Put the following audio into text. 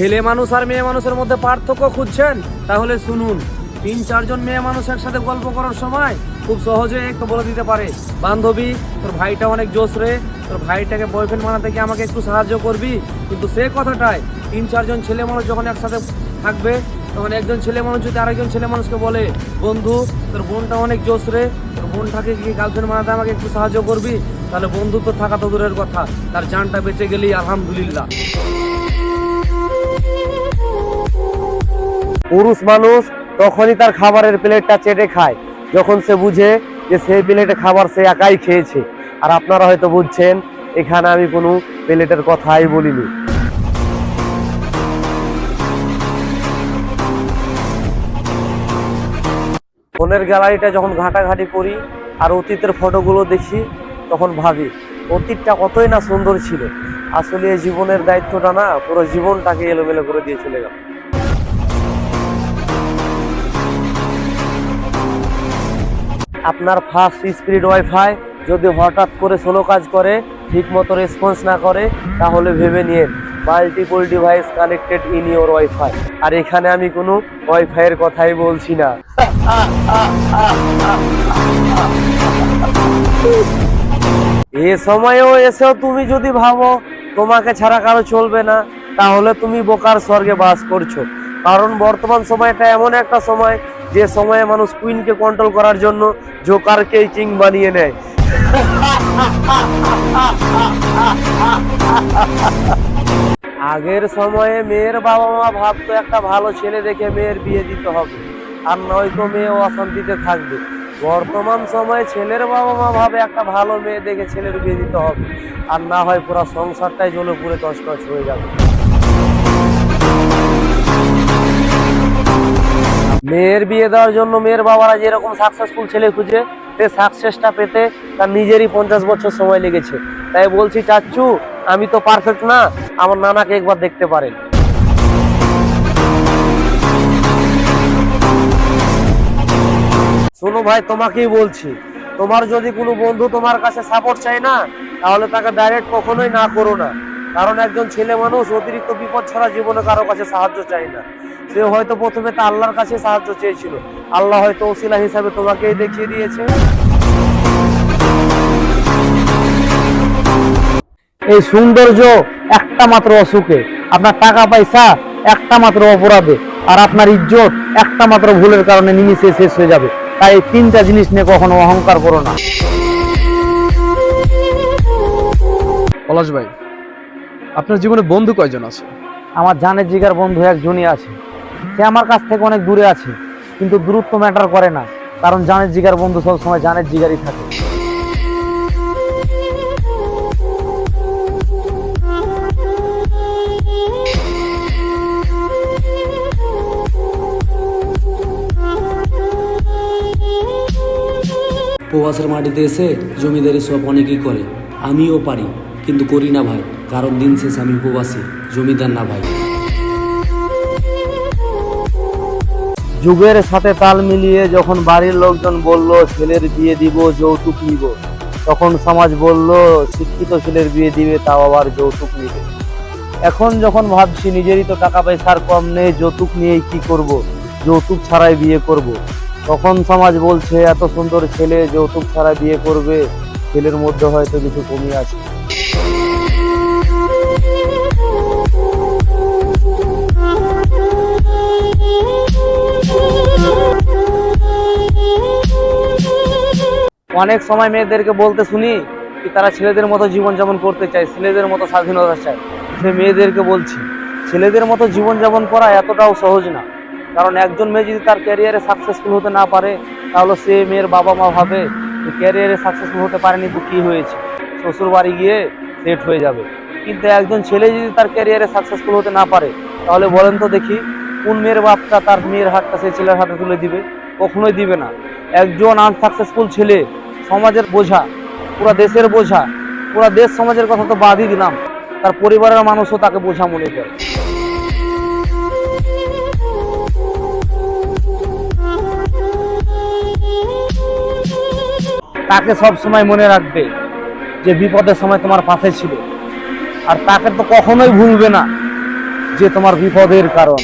ছেলে মানুষ আর মেয়ে মানুষের মধ্যে পার্থক্য খুঁজছেন? তাহলে শুনুন, তিন চারজন মেয়ে মানুষ একসাথে গল্প করার সময় খুব সহজে একটু বলে দিতে পারে, বান্ধবী, তোর ভাইটা অনেক জোশ রে, তোর ভাইটাকে বয়ফ্রেন্ড বানাতে কি আমাকে একটু সাহায্য করবি? কিন্তু সে কথাটাই তিন চারজন ছেলে মানুষ যখন একসাথে থাকবে, তখন একজন ছেলে মানুষ যদি আরেকজন ছেলে মানুষকে বলে, বন্ধু, তোর বোনটা অনেক জোশ রে, তোর বোনটাকে কি গার্লফ্রেন্ড বানাতে আমাকে একটু সাহায্য করবি? তাহলে বন্ধুত্ব থাকা তো দূরের কথা, তার জানটা বেঁচে গেলেই আলহামদুলিল্লাহ। পুরুষ মানুষ তখনই তার খাবারের প্লেটটা চেটে খায়। যখন সে বুঝে যে সেই প্লেটে খাবার সে একাই খেয়েছে। আর আপনারা হয়তো বুঝছেন, এখানে আমি কোনো প্লেটের কথাই বলিনি। ফোনের গ্যালারিটা যখন ঘাটাঘাটি করি আর অতীতের ফটোগুলো দেখি, তখন ভাবি, অতীতটা কতই না সুন্দর ছিল। আসলে জীবনের দায়িত্বটা না, পুরো জীবনটাকে এলোমেলো করে দিয়ে চলে গেল। আপনার ফাস্ট স্পিড ওয়াইফাই যদি হঠাৎ করে স্লো কাজ করে ঠিক মতো রেসপন্স না করে, তাহলে ভেবে নিন multiple device connected in your WiFi আর এখানে আমি কোনো ওয়াইফাইয়ের কথাই বলছি না। এ সময়েও এসেও তুমি যদি ভাবো, তোমাকে ছাড়া কারও চলবে না, তাহলে তুমি বোকার স্বর্গে বাস করছ। কারণ বর্তমান সময়টা এমন একটা সময় যে সময়ে মানুষ কুইনকে কন্ট্রোল করার জন্য জোকারকেই কিং বানিয়ে নেয়। আগের সময়ে মেয়ের বাবা মা ভাবতো একটা ভালো ছেলে দেখে মেয়ের বিয়ে দিতে হবে, আর নয়তো মেয়ে অশান্তিতে থাকবে। বর্তমান সময়ে ছেলের বাবা মা ভাবে একটা ভালো মেয়ে দেখে ছেলের বিয়ে দিতে হবে, আর না হয় পুরো সংসারটাই জ্বলে পুরে দশ হয়ে যাবে। মেয়ের বিয়ে দেওয়ার জন্য মেয়ের বাবারা যেরকম সাকসেসফুল ছেলে খুঁজে, সে সাকসেসটা পেতে তার নিজেরই পঞ্চাশ বছর সময় লেগেছে। তাই বলছি চাচ্ছু আমি তো পারফেক্ট না, আমার নানাকে একবার দেখতে পারেন। শোনো ভাই, তোমাকেই বলছি, তোমার যদি কোনো বন্ধু তোমার কাছে সাপোর্ট চায় না, তাহলে তাকে ডাইরেক্ট কখনোই না করো না। কারণ একজন ছেলে মানুষ অতিরিক্ত বিপদ ছাড়া জীবনে কারও কাছে সাহায্য চায় না। সে হয়তো প্রথমে তা আল্লাহর কাছে সাহায্য চেয়েছিল। আল্লাহ হয়তো ওসিলা হিসাবে তোমাকেই দেখিয়ে দিয়েছে। এই সৌন্দর্য একটা মাত্র অসুখে। আপনার টাকা পয়সা একটা মাত্র অপরাধে। আর আপনার ইজ্জত একটা মাত্র ভুলের কারণে নিমিশে শেষ হয়ে যাবে। তাই এই তিনটা জিনিস নিয়ে কখনো অহংকার করো না। পলাশ ভাই আপনার জীবনে বন্ধু কয়জন আছে? আমার জানের জিগার বন্ধু একজনই আছে। সে আমার কাছ থেকে অনেক দূরে আছে কিন্তু দূরত্ব ম্যাটার করে না কারণ জানের জিগার বন্ধু সব সময় জানের জিগারই থাকে। প্রবাসের মাটিতে এসে জমিদারি সব অনেকেই করে আমিও পারি কিন্তু করি না ভাই। কারণ দিন শেষ আমি প্রবাসী জমিদার না ভাই। যুগের সাথে তাল মিলিয়ে যখন বাড়ির লোকজন বলল, ছেলের বিয়ে দিব, যৌতুক নিব। তখন সমাজ বলল, শিক্ষিত ছেলের বিয়ে দিবে, তাও আবার যৌতুক নিবে। এখন যখন ভাবছি, নিজেরই তো টাকা পয়সার কম নেই, যৌতুক নিয়ে কি করব? যৌতুক ছাড়াই বিয়ে করব। তখন সমাজ বলছে, এত সুন্দর ছেলে, যৌতুক ছাড়া বিয়ে করবে। ছেলের মধ্যে হয়তো কিছু কমি আছে অনেক সময় মেয়েদেরকে বলতে শুনি কি তারা ছেলেদের মতো জীবনযাপন করতে চায়, ছেলেদের মতো স্বাধীনতা চায়। সে মেয়েদেরকে বলছি, ছেলেদের মতো জীবনযাপন করা এতটাও সহজ না। কারণ একজন মেয়ে যদি তার ক্যারিয়ারে সাকসেসফুল হতে না পারে, তাহলে সে মেয়ের বাবা মা ভাবে যে ক্যারিয়ারে সাকসেসফুল হতে পারেনি তো কী হয়েছে। শ্বশুর বাড়ি গিয়ে সেট হয়ে যাবে। কিন্তু একজন ছেলে যদি তার ক্যারিয়ারে সাকসেসফুল হতে না পারে, তাহলে বলেন তো দেখি, কোন মেয়ের বাপটা তার মেয়ের হাতটা সেই ছেলের হাতে তুলে দিবে? কখনোই দিবে না। একজন আনসাকসেসফুল ছেলে সমাজের বোঝা, পুরো দেশের বোঝা, পুরো দেশ সমাজের কথা তো বাদই দিলাম। তার পরিবারের মানুষও তাকে বোঝা মনে করে। তাকে সব সময় মনে রাখবে যে বিপদের সময় তোমার পাশে ছিল। আর তাকে তো কখনোই ভুলবে না যে তোমার বিপদের কারণ।